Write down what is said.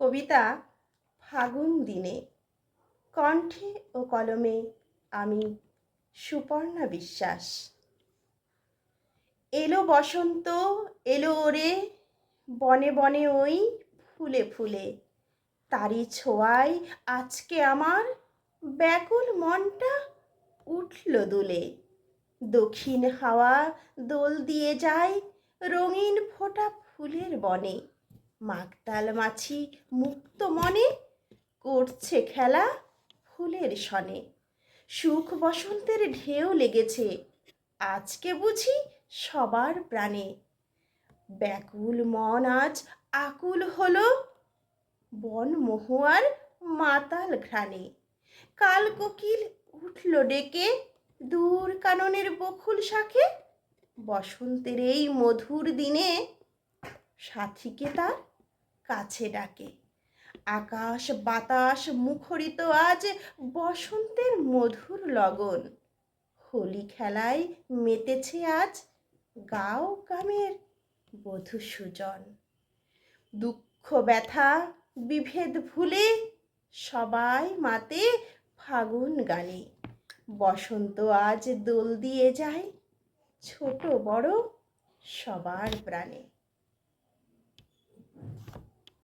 কবিতা ফাগুন দিনে। কণ্ঠে ও কলমে আমি সুপর্ণা বিশ্বাস। এলো বসন্ত, এলো ওরে, বনে বনে ওই ফুলে ফুলে। তারি ছোঁয়ায় আজকে আমার ব্যাকুল মনটা উঠল দুলে। দক্ষিণ হাওয়া দোল দিয়ে যায় রঙিন ফোটা ফুলের বনে। মাকতাল মাছি মুক্ত মনে করছে খেলা ফুলের সনে। সুখ বসন্তের ঢেউ লেগেছে, আজকে বুঝি সবার প্রাণে। ব্যাকুল মন আজ আকুল হলো বন মহুয়ার মাতাল ঘ্রাণে। কাল কোকিল উঠল ডেকে, দূর কাননের বকুল শাখে। বসন্তের এই মধুর দিনে সাথীকে তার কাছে ডাকে। আকাশ বাতাস মুখরিত আজ বসন্তের মধুর লগন। হোলি খেলায় মেতেছে আজ গাও গ্রামের বধূ সুজন। দুঃখ, ব্যথা, বিভেদ ভুলে সবাই মাতে ফাগুন গানে। বসন্ত আজ দোল দিয়ে যায় ছোট বড় সবার প্রাণে।